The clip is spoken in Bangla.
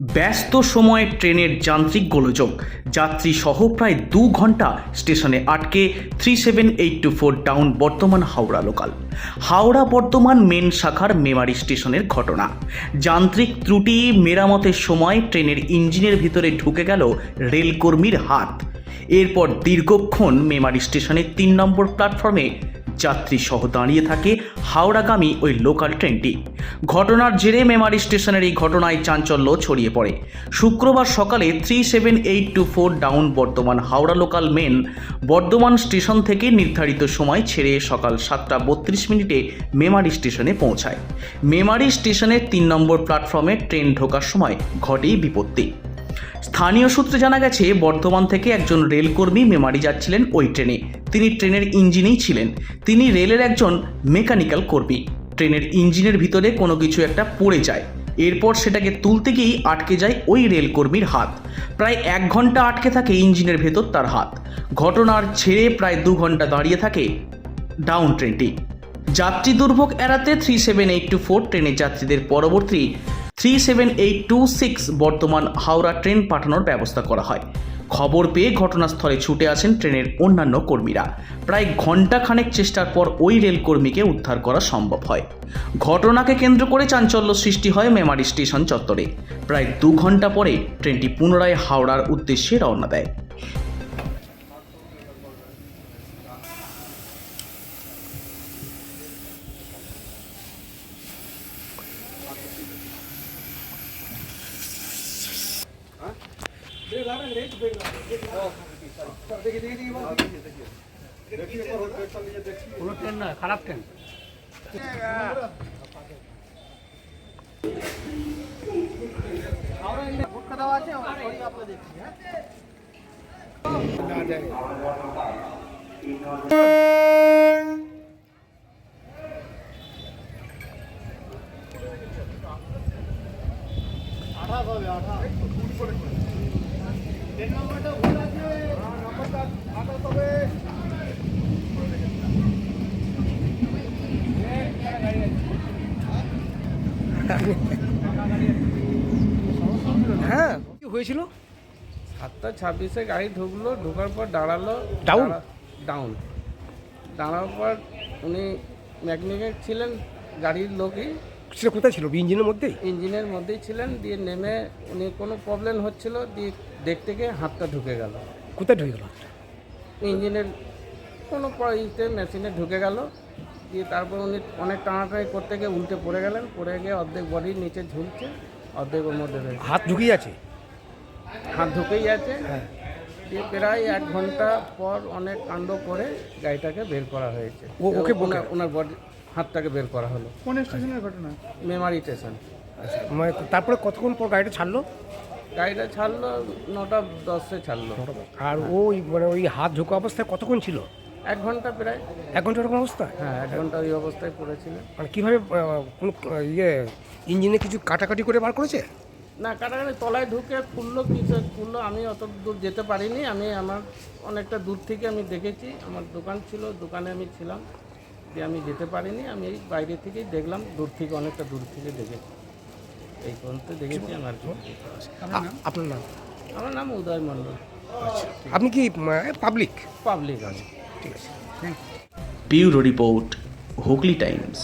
ব্যস্ত সময়ে ট্রেনের যান্ত্রিক গোলযোগ। যাত্রী সহ প্রায় দু ঘণ্টা স্টেশনে আটকে three seven eight two four down Bardhaman Howrah local Howrah বর্তমান মেন শাখার মেমারি স্টেশনের ঘটনা। যান্ত্রিক ত্রুটি, মেরামতের সময় ট্রেনের ইঞ্জিনের ভিতরে ঢুকে গেল রেলকর্মীর হাত। এরপর দীর্ঘক্ষণ মেমারি স্টেশনের তিন নম্বর প্ল্যাটফর্মে যাত্রী সহ দাঁড়িয়ে থাকে হাওড়াগামী ওই লোকাল ট্রেনটি ঘটনার জেরে মেমারি স্টেশনের এই ঘটনায় চাঞ্চল্য ছড়িয়ে পড়ে। শুক্রবার সকালে three seven eight two four down Bardhaman Howrah local main Bardhaman station থেকে নির্ধারিত সময় ছেড়ে সকাল সাতটা বত্রিশ মিনিটে মেমারি স্টেশনে পৌঁছায়। মেমারি স্টেশনের তিন নম্বর প্ল্যাটফর্মে ট্রেন ঢোকার সময় ঘটেই বিপত্তি। স্থানীয় সূত্রে জানা গেছে, বর্ধমান থেকে একজন রেলকর্মী মেমারি যাচ্ছিলেন ওই ট্রেনে। তিনি ট্রেনের ইঞ্জিনেই ছিলেন। তিনি রেলের একজন মেকানিক্যাল কর্মী। ট্রেনের ইঞ্জিনের ভিতরে কোনো কিছু একটা পড়ে যায়। এরপর সেটাকে তুলতে গিয়েই আটকে যায় ওই রেলকর্মীর হাত। প্রায় এক ঘণ্টা আটকে থাকে ইঞ্জিনের ভেতর তার হাত। ঘটনার ছেড়ে প্রায় দু ঘণ্টা দাঁড়িয়ে থাকে ডাউন ট্রেনটি। যাত্রী দুর্ভোগ এড়াতে three seven eight two four ট্রেনের যাত্রীদের পরবর্তী three seven eight two six Bardhaman Howrah train পাঠানোর ব্যবস্থা করা হয়। খবর পেয়ে ঘটনাস্থলে ছুটে আসেন ট্রেনের অন্যান্য কর্মীরা। প্রায় ঘণ্টাখানেক চেষ্টার পর ওই রেলকর্মীকে উদ্ধার করা সম্ভব হয়। ঘটনাকে কেন্দ্র করে চাঞ্চল্য সৃষ্টি হয় মেমারি স্টেশন চত্বরে। প্রায় দু ঘণ্টা পরে ট্রেনটি পুনরায় হাওড়ার উদ্দেশ্যে রওনা দেয়। কোনো ট্রেন নয় খারাপ ট্রেন হ্যাঁ। কি হয়েছিল? সাতটা ছাব্বিশে গাড়ি ঢুকলো ঢোকার পর দাঁড়াল? দাঁড়া- ডাউন দাঁড়ানোর পর উনি মেকানিক ছিলেন গাড়ির লোকই। সেটা কোথায় ছিল? ইঞ্জিনের মধ্যেই? ইঞ্জিনের মধ্যেই ছিলেন দিয়ে নেমে উনি কোনো প্রবলেম হচ্ছিল দিয়ে দেখতে গিয়ে হাতটা ঢুকে গেল। কোথায় ঢুকে গেল ইঞ্জিনের কোনো ইতে মেশিনে ঢুকে গেল দিয়ে তারপর উনি অনেক টানাটানি করতে গিয়ে উল্টে পড়ে গেলেন পড়ে গিয়ে অর্ধেক বডির নিচে ঝুলছে অর্ধেক ওর মধ্যে রয়েছে হাত ঢুকিয়ে আছে? হাত ঢুকেই আছে। হ্যাঁ। দিয়ে প্রায় এক ঘণ্টা পর অনেক কাণ্ড করে গাড়িটাকে বের করা হয়েছে। ওকে ওনার বডি হাতটাকে বের করা হলো। কোন স্টেশনের ঘটনা? মেমারি স্টেশন। আচ্ছা। মানে তারপরে কতক্ষণ পর গাড়িটা ছাড়লো? গাড়িটা ছাড়লো নটা দশে ছাড়লো। আর ওই মানে ওই হাত ঢোকা অবস্থায় কতক্ষণ ছিল? এক ঘণ্টা প্রায়। এক ঘণ্টা এরকম অবস্থা? হ্যাঁ এক ঘণ্টা ওই অবস্থায় পড়েছিল মানে কীভাবে কোনো ইয়ে ইঞ্জিনে কিছু কাটাকাটি করে বার করেছে? না কাটাকাটি তলায় ঢুকে খুললো কিছু খুললো আমি অত দূর যেতে পারিনি। আমি আমার অনেকটা দূর থেকে আমি দেখেছি আমার দোকান ছিল দোকানে আমি ছিলাম। দিয়ে আমি যেতে পারিনি আমি এই বাইরে থেকেই দেখলাম দূর থেকে অনেকটা দূর থেকে দেখেছি। এই পর্যন্ত দেখেছি আমার আপনার নাম? আমার নাম উদয় মণ্ডল। আপনি কি পাবলিক পাবলিক আছে ঠিক আছে। Bureau report Hooghly Times